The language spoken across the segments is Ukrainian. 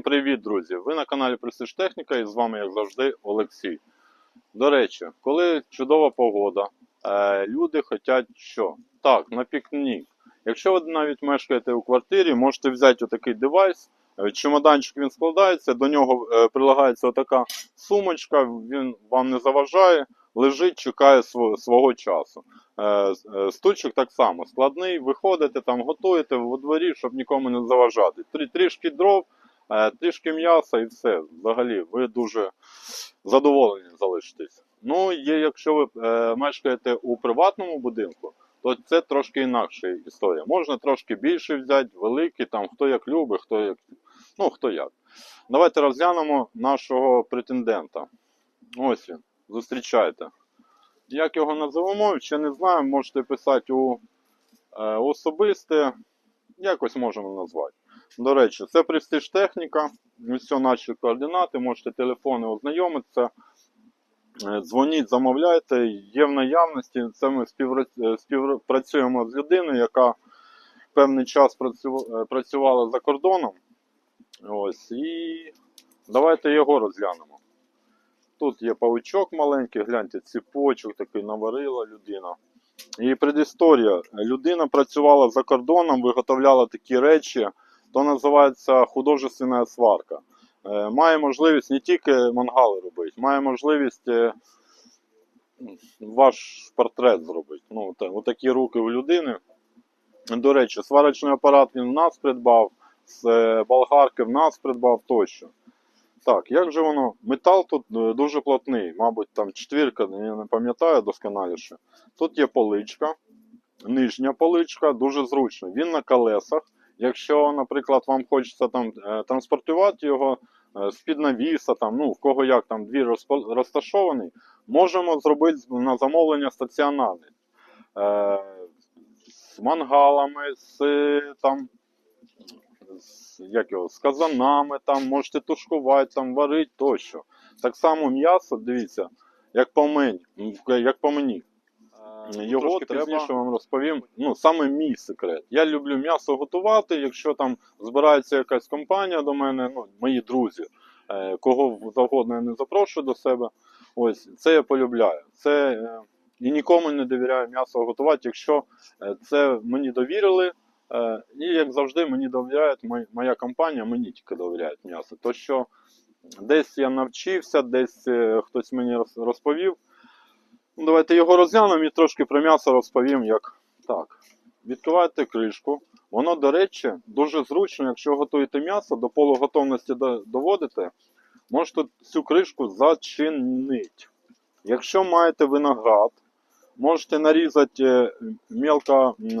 Всім привіт, друзі! Ви на каналі Престиж Техніка і з вами, як завжди, Олексій. До речі, коли чудова погода, е, люди хочуть що? Так, на пікнік. Якщо ви навіть мешкаєте у квартирі, можете взяти отакий девайс. е, Чемоданчик він складається, до нього е, прилагається отака сумочка, він вам не заважає, лежить, чекає свого, часу. Стульчик так само складний, виходите там, готуєте во дворі, щоб нікому не заважати. Трішки дров, трішки м'яса і все. Взагалі, ви дуже задоволені залишитесь. Ну, є, якщо ви е, мешкаєте у приватному будинку, то це трошки інакша історія. Можна трошки більше взяти, великий, там хто як любить, хто як. Ну, хто як. Давайте розглянемо нашого претендента. Ось він. Зустрічайте. Як його називемо, ще не знаю, можете писати у е, особисте. Якось можемо назвати. До речі, це престиж техніка. Ось наші координати, можете телефони ознайомитися. Е, Дзвоніть, замовляйте, є в наявності. Це ми е, співпрацюємо з людиною, яка певний час е, працювала за кордоном. Ось, і давайте його розглянемо. Тут є павучок маленький, гляньте, ціпочок такий наварила людина. І предісторія. Людина працювала за кордоном, виготовляла такі речі, то називається художественна сварка. Е, Має можливість не тільки мангали робити, має можливість е, ваш портрет зробити. Ну, та- отакі руки в людини. До речі, сварочний апарат він в нас придбав, з е, болгарки в нас придбав тощо. Так, як же воно? Метал тут дуже плотний, мабуть, там четвірка, я не пам'ятаю досконаліше. Тут є поличка, нижня поличка, дуже зручно. Він на колесах. Якщо, наприклад, вам хочеться там е, транспортувати його е, з-під навіса, там, ну, в кого як там двір розташований, можемо зробити на замовлення стаціонарний. Е, з мангалами, з там. З, як його, з казанами, там, можете тушкувати, там, варити тощо. Так само м'ясо, дивіться, як по мені. Як по мені. Його Трошки треба... пізніше вам розповім. Ну, саме мій секрет. Я люблю м'ясо готувати. Якщо там збирається якась компанія до мене, ну, мої друзі, е, кого завгодно я не запрошую до себе. Ось це я полюбляю. Це е, і нікому не довіряю м'ясо готувати, якщо е, це мені довірили. І як завжди, мені довіряють моя компанія, мені тільки довіряють м'ясо. То що десь я навчився, десь хтось мені розповів. Ну, давайте його розглянемо і трошки про м'ясо розповім, як так. Відкриваєте кришку. Воно, до речі, дуже зручно, якщо готуєте м'ясо, до полуготовності доводите, можете цю кришку зачинити. Якщо маєте виноград, можете нарізати е, мелко е,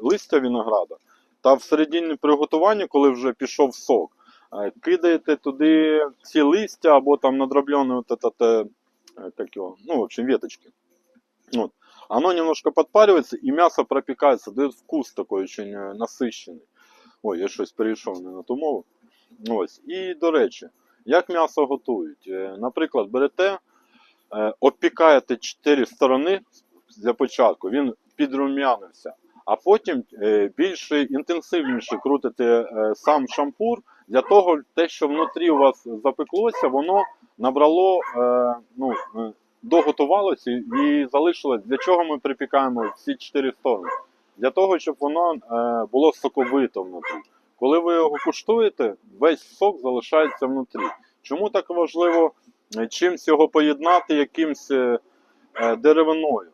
листя винограда, та в середині приготування, коли вже пішов сок, е, кидаєте туди ці листя або там э, как его, ну, в общем, веточки. Вот. Оно немножко подпаривается, и мясо пропекается, дает вкус такой очень э, насыщенный. Ой, я щось перейшов не на ту мову. Ось. І, до речі, як м'ясо готують? Е, Наприклад, берете, е, обпікаєте чотири сторони для початку, він підрум'янився, а потім е, більше інтенсивніше крутите е, сам шампур для того, те, що внутрі у вас запеклося, воно набрало, е, ну, е, доготувалося і, залишилось. Для чого ми припікаємо всі чотири сторони? Для того, щоб воно е, було соковито внутрі. Коли ви його куштуєте, весь сок залишається внутрі. Чому так важливо чимсь його поєднати якимсь деревиною?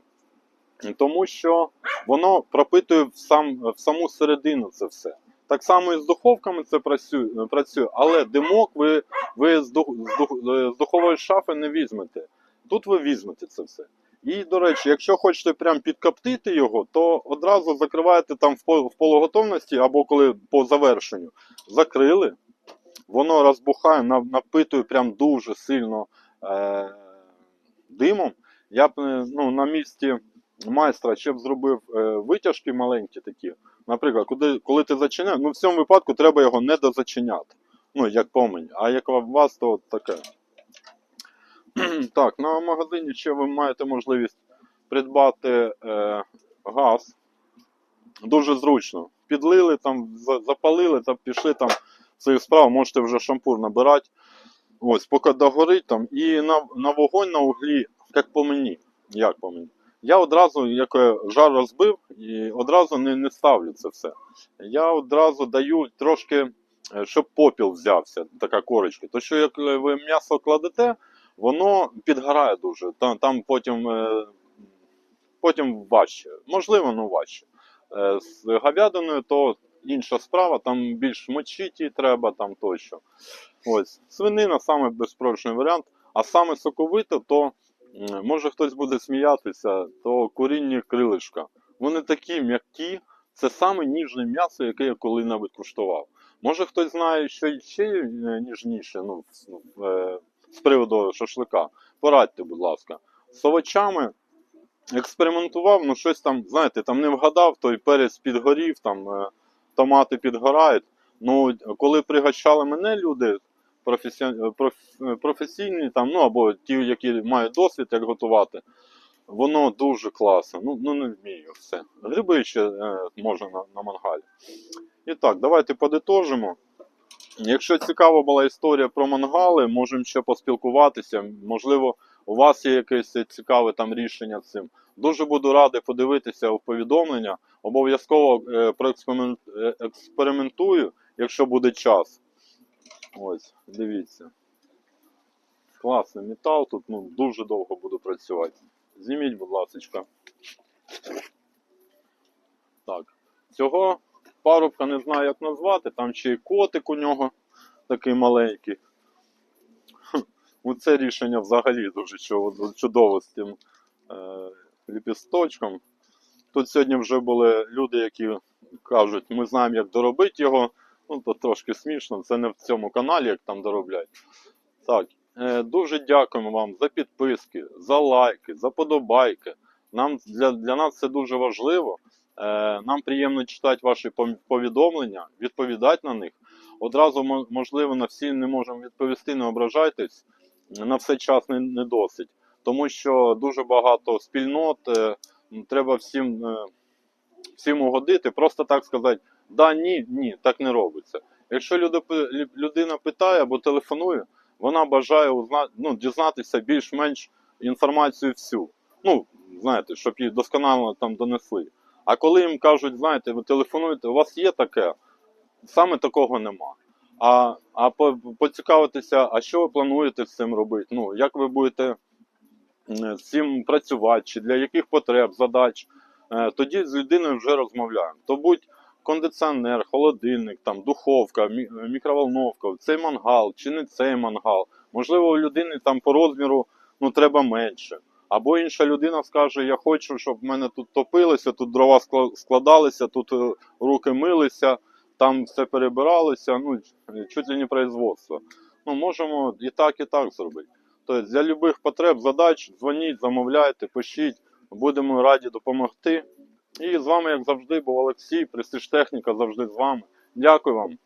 Тому що воно пропитує в, сам, в саму середину це все. Так само і з духовками це працює, працює але димок ви, ви з, дух, з, дух, з духової шафи не візьмете. Тут ви візьмете це все. І, до речі, якщо хочете прям підкоптити його, то одразу закриваєте там в полуготовності або коли по завершенню закрили, воно розбухає, напитує прям дуже сильно е- димом. Я б е, ну, на місці майстра ще б зробив е, витяжки маленькі такі. Наприклад, коли, коли ти зачиняєш, ну в цьому випадку треба його не дозачиняти. Ну, як по мені. А як у вас, то таке. так, на магазині ще ви маєте можливість придбати е, газ. Дуже зручно. Підлили там, запалили, та пішли там цих справ можете вже шампур набирати. Ось, поки догорить там. І на, на вогонь на углі, як по мені. Як по мені. Я одразу, як е, жар розбив, і одразу не, не ставлю це все. Я одразу даю трошки, е, щоб попіл взявся, така корочка. То що як е, ви м'ясо кладете, воно підгорає дуже. Там, там потім, потім важче. Можливо, ну важче. З говядиною то інша справа, там більш мочити її треба, там тощо. Ось. Свинина саме безпрочний варіант, а саме соковито, то може хтось буде сміятися, то курінні крилишка. Вони такі м'які, це саме ніжне м'ясо, яке я коли-небудь куштував. Може хтось знає, що ще е, ніжніше, ну, з- ну, е, з приводу шашлика. Порадьте, будь ласка. З овочами експериментував, ну щось там, знаєте, там не вгадав, той перець підгорів, там е, томати підгорають. Ну, коли пригощали мене люди професійні, там, ну або ті, які мають досвід, як готувати, воно дуже класно. Ну, ну не вмію все. Гриби ще е, можна на, на мангалі. І так, давайте подитожимо. Якщо цікава була історія про мангали, можемо ще поспілкуватися. Можливо, у вас є якесь цікаве там рішення цим. Дуже буду радий подивитися у повідомлення. Обов'язково е, проексперимент- е, експериментую, якщо буде час. Ось, дивіться. Класний метал, тут ну, дуже довго буду працювати. Зніміть, будь ласка. Так. Цього парубка не знаю, як назвати. Там ще й котик у нього такий маленький. Ну, це рішення взагалі дуже чудово з тим е, ліпісточком. Тут сьогодні вже були люди, які кажуть, ми знаємо, як доробити його. Ну, то трошки смішно, це не в цьому каналі, як там доробляють. Так, е, дуже дякуємо вам за підписки, за лайки, за подобайки. Нам, для, для нас це дуже важливо. Е, нам приємно читати ваші повідомлення, відповідати на них. Одразу, можливо, на всі не можемо відповісти, не ображайтесь. На все час не, не досить. Тому що дуже багато спільнот, е, треба всім, е, всім угодити, просто так сказати, да, ні, ні, так не робиться. Якщо люди, людина питає або телефонує, вона бажає узна, ну, дізнатися більш-менш інформацію всю. Ну, знаєте, щоб її досконало там донесли. А коли їм кажуть, знаєте, ви телефонуєте, у вас є таке, саме такого нема. А, а по- поцікавитися, а що ви плануєте з цим робити? Ну, як ви будете з цим працювати, чи для яких потреб, задач, тоді з людиною вже розмовляємо. То будь кондиціонер, холодильник, там, духовка, мікроволновка, цей мангал чи не цей мангал. Можливо, у людини там по розміру ну, треба менше. Або інша людина скаже: Я хочу, щоб в мене тут топилося, тут дрова скла- складалися, тут е, руки милися, там все перебиралося, ну, чуть ли не производство. Ну, можемо і так, і так зробити. Тобто для будь-яких потреб, задач, дзвоніть, замовляйте, пишіть, будемо раді допомогти. І з вами, як завжди, був Олексій, Престиж Техніка завжди з вами. Дякую вам.